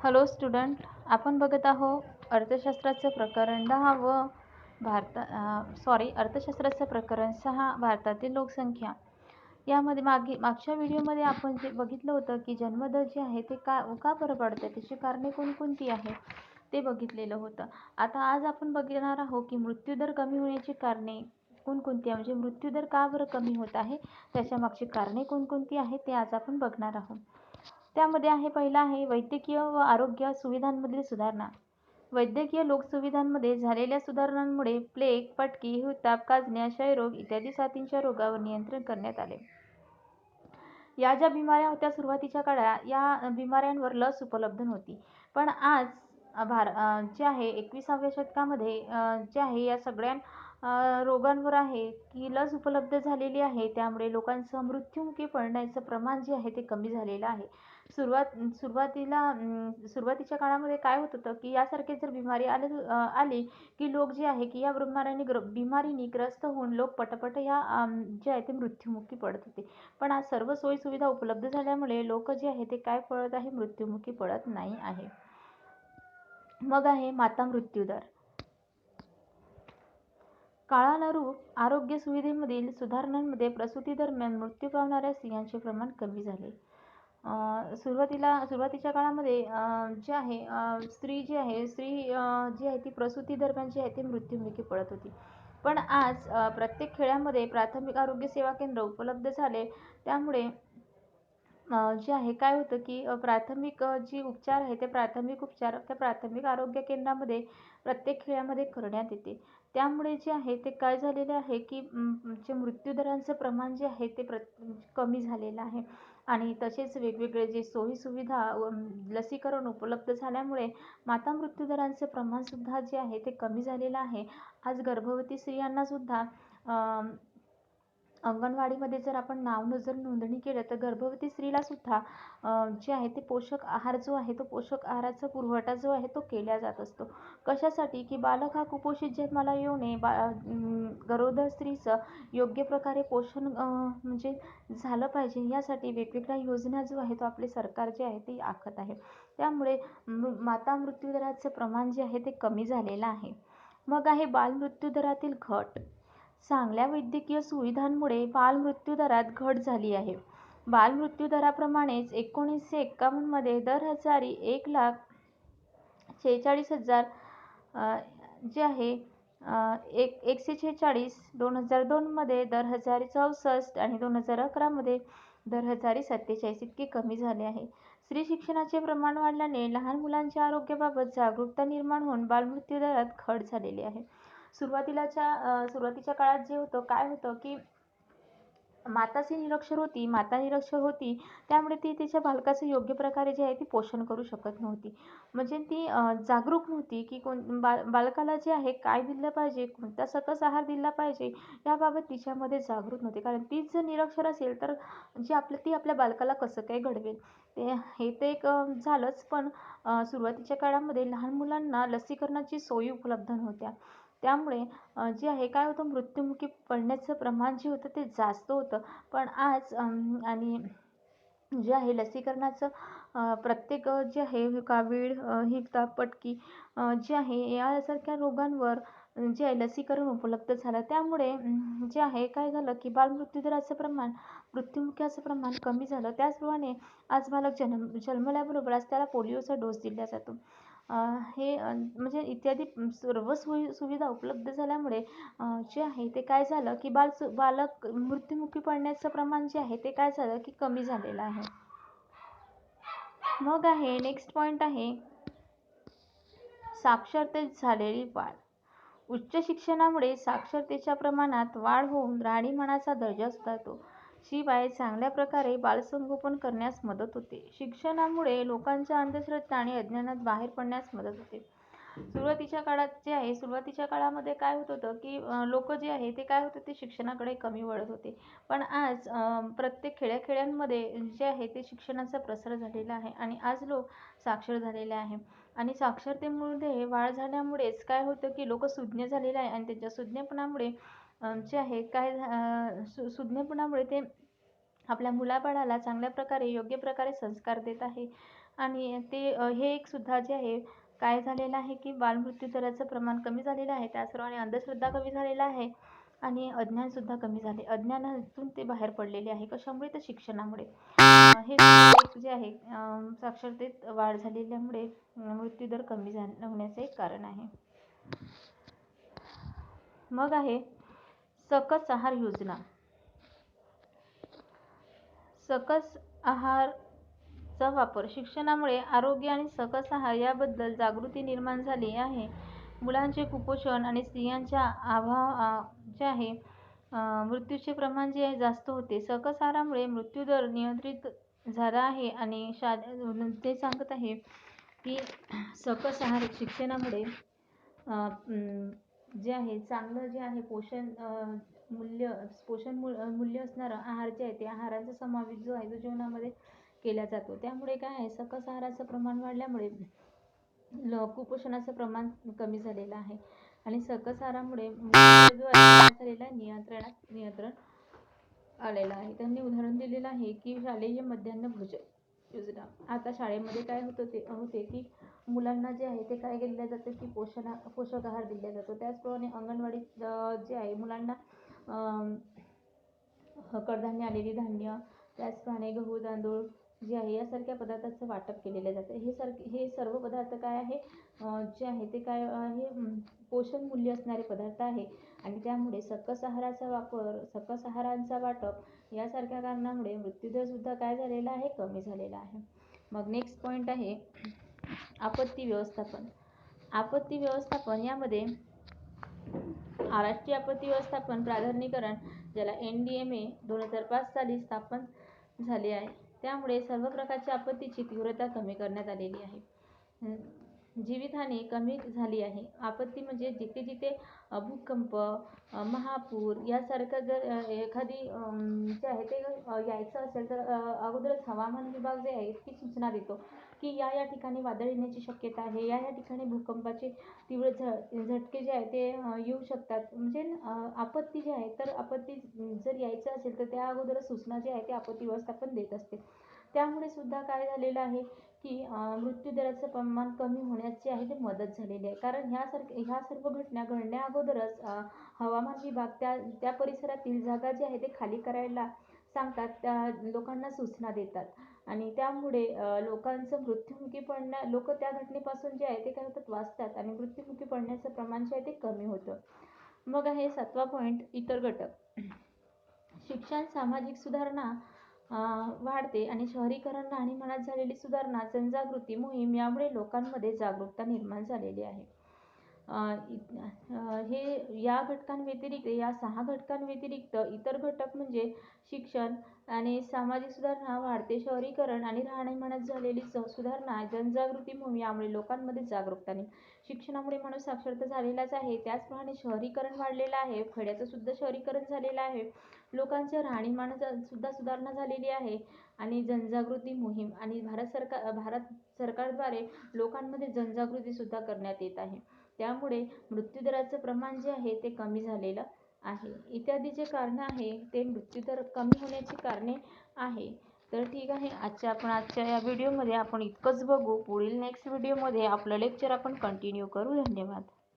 Hello student आपण बघत आहो अर्थशास्त्राचं प्रकरण दहा व भारता सॉरी अर्थशास्त्राचं प्रकरण सहा भारतातील लोकसंख्या. यामध्ये मागे मागच्या व्हिडिओमध्ये आपण जे बघितलं होतं की जन्मदर जे आहे ते का का बरं पडतं त्याची कारणे कोणकोणती आहेत? ते बघितलेलं होतं. आता आज आपण बघणार आहोत की मृत्यूदर कमी होण्याची कारणे कोणकोणती आहे म्हणजे मृत्यूदर का बरं कमी होत आहे? त्याच्या मागची कारणे कोणकोणती आहेत? ते आज आपण बघणार आहोत. त्यामध्ये आहे पहिला आहे वैद्यकीय व आरोग्य सुविधांमधील सुधारणा. वैद्यकीय लोकसुविधांमध्ये झालेल्या सुधारणांमुळे प्लेग पटकी हिवताप काजण्या क्षयरोग इत्यादी साथींच्या रोगावर नियंत्रण करण्यात आले. या ज्या बिमाऱ्या होत्या सुरुवातीच्या काळात या बिमाऱ्यांवर लस उपलब्ध नव्हती. पण आज भार जे आहे एकविसाव्या शतकामध्ये जे आहे या सगळ्या रोगांवर आहे की लस उपलब्ध झालेली आहे त्यामुळे लोकांचं मृत्युमुखी पडण्याचं प्रमाण जे आहे ते कमी झालेलं आहे. सुरुवात सुरुवातीला सुरुवातीच्या काळामध्ये काय होत होतं की यासारखे जर बिमारी आले आली की लोक जे आहे की या बिमाऱ्याने ग्र बिमारीने ग्रस्त होऊन लोक पटपट या जे आहे ते मृत्युमुखी पडत होते. पण आज सर्व सोयीसुविधा उपलब्ध झाल्यामुळे लोक जे आहे ते काय पडत आहे? मृत्युमुखी पडत नाही आहे. मग आहे माता मृत्यूदर. काळानुरूप आरोग्य सुविधेमधील सुधारणांमध्ये प्रसूती दरम्यान मृत्यू पावणाऱ्या स्त्रियांचे प्रमाण कमी झाले. सुरुवातीला सुरुवातीच्या काळामध्ये जे आहे स्त्री जी आहे स्त्री जी आहे ती प्रसूती दरम्यान जी आहे ती मृत्युमुखी पडत होती. पण आज प्रत्येक खेड्यामध्ये प्राथमिक आरोग्य सेवा केंद्र उपलब्ध झाले. त्यामुळे जे आहे काय होतं की प्राथमिक जी उपचार आहे ते प्राथमिक उपचार त्या प्राथमिक आरोग्य केंद्रामध्ये प्रत्येक खेड्यामध्ये करण्यात येते. त्यामुळे जे आहे ते काय झालेले आहे की जे मृत्यूदरांचं प्रमाण जे आहे ते प्र कमी झालेलं आहे. आणि तसेच वेगवेगळे जे सोयीसुविधा व लसीकरण उपलब्ध झाल्यामुळे माता मृत्यूदरांचे प्रमाणसुद्धा जे आहे ते कमी झालेलं आहे. आज गर्भवती स्त्रियांनासुद्धा अंगणवाडीमध्ये जर आपण नाव जर नोंदणी केलं तर गर्भवती स्त्रीलासुद्धा जे आहे ते पोषक आहार जो आहे तो पोषक आहाराचा पुरवठा जो आहे तो केला जात असतो. कशासाठी? की बालक हा कुपोषित जन्माला येऊ नये बा गरोदर स्त्रीचं योग्य प्रकारे पोषण म्हणजे झालं पाहिजे यासाठी वेगवेगळ्या योजना जो आहे तो आपले सरकार जे आहे ते आखत आहे. त्यामुळे माता मृत्यूदराचं प्रमाण जे आहे ते कमी झालेलं आहे. मग आहे बालमृत्यूदरातील घट. चांगल्या वैद्यकीय सुविधांमुळे बालमृत्यूदरात घट झाली आहे. बालमृत्यूदराप्रमाणेच एकोणीसशे एक्कावन्नमध्ये दर हजारी एक लाख शेहेचाळीस हजार जे आहे एक एकशे शेहेचाळीस दोन हजार दोनमध्ये दर हजारी चौसष्ट आणि दोन हजार अकरामध्ये दर हजारी सत्तेचाळीस इतके कमी झाले आहे. स्त्री शिक्षणाचे प्रमाण वाढल्याने लहान मुलांच्या आरोग्याबाबत जागरूकता निर्माण होऊन बालमृत्यूदरात घट झालेली आहे. सुरुवातीलाच्या सुरुवातीच्या काळात जे होतं काय होतं की माताची निरक्षर होती माता निरक्षर होती त्यामुळे ती तिच्या बालकाचं योग्य प्रकारे जे आहे ती पोषण करू शकत नव्हती. म्हणजे ती जागरूक नव्हती की कोण बा बालकाला जे आहे काय दिलं पाहिजे कोणता सकस आहार दिला पाहिजे याबाबत तिच्यामध्ये जागरूक नव्हती. कारण तीच जर निरक्षर असेल तर जे आपलं ती आपल्या बालकाला कसं काय घडवेल? ते हे ते एक झालंच पण सुरुवातीच्या काळामध्ये लहान मुलांना लसीकरणाची सोयी उपलब्ध नव्हत्या. त्यामुळे जे आहे काय होतं मृत्युमुखी पडण्याचं प्रमाण जे होतं ते जास्त होतं. पण आज आणि जे आहे लसीकरणाचं प्रत्येक जे आहे कावीळ हिवताप पटकी जे आहे यासारख्या रोगांवर जे आहे लसीकरण उपलब्ध झालं. त्यामुळे जे आहे काय झालं की बालमृत्यूदराचं प्रमाण मृत्युमुखीचं प्रमाण कमी झालं. त्याचप्रमाणे आज बालक जन्म जन्मल्याबरोबरच त्याला पोलिओचा डोस दिला जातो. हे म्हणजे इत्यादी सर्व सोयी सुविधा उपलब्ध झाल्यामुळे जे आहे ते काय झालं की बाल बालक मृत्युमुखी पडण्याचं प्रमाण जे आहे ते काय झालं की कमी झालेलं आहे. मग आहे नेक्स्ट पॉईंट आहे. साक्षरतेत झालेली वाढ. उच्च शिक्षणामुळे साक्षरतेच्या प्रमाणात वाढ होऊन राहणीमानाचा दर्जा सुधारतो. शिवाय चांगल्या प्रकारे बालसंगोपन करण्यास मदत होते. शिक्षणामुळे लोकांच्या अंधश्रद्धा आणि अज्ञानात बाहेर पडण्यास मदत होते. सुरुवातीच्या काळात जे आहे सुरुवातीच्या काळामध्ये काय होत होतं की लोक जे आहे ते काय होतं ते शिक्षणाकडे कमी वळत होते. पण आज प्रत्येक खेड्याखेड्यांमध्ये जे आहे ते शिक्षणाचा प्रसार झालेला आहे आणि आज लोक साक्षर झालेले आहे. आणि साक्षरतेमुळे वाढ झाल्यामुळेच काय होतं की लोक सुज्ञ झालेले आहे आणि त्यांच्या सुज्ञपणामुळे जे आहे. काय सु सुज्ञपणामुळे ते आपल्या मुलाबाळाला चांगल्या प्रकारे योग्य प्रकारे संस्कार देत आहे. आणि ते हे एक सुद्धा जे आहे काय झालेलं आहे की बालमृत्यू दराचं प्रमाण कमी झालेलं आहे. त्याचप्रमाणे अंधश्रद्धा कमी झालेला आहे आणि अज्ञानसुद्धा कमी झाले. अज्ञानातून ते बाहेर पडलेले आहे. कशामुळे? तर शिक्षणामुळे. हे जे आहे साक्षरतेत वाढ झालेल्यामुळे मृत्यूदर कमी झा होण्याचं एक कारण आहे. मग आहे सकस आहार योजना. सकस आहारचा वापर शिक्षणामुळे आरोग्य आणि सकस आहार याबद्दल जागृती निर्माण झाली आहे. मुलांचे कुपोषण आणि स्त्रियांच्या अभाव जे आहे मृत्यूचे प्रमाण जे आहे जास्त होते. सकस आहारामुळे मृत्यूदर नियंत्रित झाला आहे आणि शा ते सांगत आहे की सकस आहार शिक्षणामुळे जे आहे चांगलं जे आहे पोषण मूल्य पोषण मूल मूल्य असणारं आहार जे आहे ते आहाराचा समावेश जो आहे तो जेवणामध्ये केला जातो. त्यामुळे काय आहे सकस आहाराचं प्रमाण वाढल्यामुळे ल कुपोषणाचं प्रमाण कमी झालेलं आहे. आणि सकस आहारामुळे जो आहे झालेला नियंत्रणात नियंत्रण आलेलं आहे. त्यांनी उदाहरण दिलेलं आहे की शालेय मध्यान्ह भोजन. योजना. आता शाळेमध्ये काय होतं ते होते की मुलांना जे आहे ते काय दिले जाते की पोषण पोषक आहार दिला जातो. त्याचप्रमाणे अंगणवाडीत जे आहे मुलांना कडधान्य आलेली धान्य त्याचप्रमाणे गहू तांदूळ जे आहे यासारख्या पदार्थाचं वाटप केलेले जाते. हे सारखे हे सर्व पदार्थ काय आहे? जे आहे ते काय आहे? पोषण मूल्य असणारे पदार्थ आहे. आणि त्यामुळे सकस आहाराचा वापर सकस आहारांचा वाटप यासारख्या कारणामुळे मृत्यूदर सुद्धा काय झालेला आहे? कमी झालेला आहे. मग नेक्स्ट पॉईंट आहे आपत्ती व्यवस्थापन. आपत्ती व्यवस्थापन यामध्ये राष्ट्रीय आपत्ती व्यवस्थापन प्राधान्यकरण ज्याला एन डी एम ए दोन हजार पाच साली स्थापन झाले आहे त्यामुळे सर्व प्रकारच्या आपत्तीची तीव्रता कमी करण्यात आलेली आहे. जीवितहानी कमी झाली आहे. आपत्ती म्हणजे जिथे जिथे भूकंप महापूर यासारखं जर एखादी जे आहे ते यायचं असेल तर अगोदरच हवामान विभाग जे आहे ती सूचना देतो की या या ठिकाणी वादळ येण्याची शक्यता आहे. या या ठिकाणी भूकंपाचे तीव्र झ झटके जे आहे ते येऊ शकतात. म्हणजे आपत्ती जी आहे तर आपत्ती जर यायचं असेल तर त्या अगोदरच सूचना जी आहे ते आपत्ती व्यवस्थापन देत असते. त्यामुळे सुद्धा काय झालेलं आहे की मृत्यूदराचं प्रमाण कमी होण्याची जे आहे ते मदत झालेली आहे. कारण ह्यासारख्या ह्या सर्व घटना घडण्या अगोदरच हवामान विभाग त्या त्या परिसरातील जागा जी आहे ते खाली करायला सांगतात त्या लोकांना सूचना देतात. आणि त्यामुळे लोकांचं मृत्युमुखी पडण्या लोक त्या घटनेपासून जे आहे ते काय होतात वाचतात आणि मृत्युमुखी पडण्याचं प्रमाण जे आहे ते कमी होतं. मग आहे सातवा पॉईंट इतर घटक. शिक्षण सामाजिक सुधारणा वाढते आणि शहरीकरण राहणीमानात झालेली सुधारणा जनजागृती मोहीम यामुळे लोकांमध्ये जागरूकता निर्माण झालेली आहे. हे या घटकांव्यतिरिक्त या सहा घटकांव्यतिरिक्त इतर घटक म्हणजे शिक्षण आणि सामाजिक सुधारणा वाढते. शहरीकरण आणि राहणीमानात झालेली सुधारणा जनजागृती मोहीम यामुळे लोकांमध्ये जागरूकता शिक्षणामुळे माणूस साक्षरता झालेलाच आहे. त्याचप्रमाणे शहरीकरण वाढलेलं आहे. खेड्याचं सुद्धा शहरीकरण झालेलं आहे. लोकांच्या राहणीमानात सुद्धा सुधारणा झालेली आहे. आणि जनजागृती मोहीम आणि भारत सरकार भारत सरकारद्वारे लोकांमध्ये जनजागृती सुद्धा करण्यात येत आहे. त्यामुळे मृत्यूदराचं प्रमाण जे आहे ते कमी झालेलं आहे. इत्यादी जे कारणं आहे ते मृत्यूदर कमी होण्याची कारणे आहे. तर ठीक आहे आजच्या आपण आजच्या या व्हिडिओमध्ये आपण इतकंच बघू. पुढील नेक्स्ट व्हिडिओमध्ये आपलं लेक्चर आपण कंटिन्यू करू. धन्यवाद.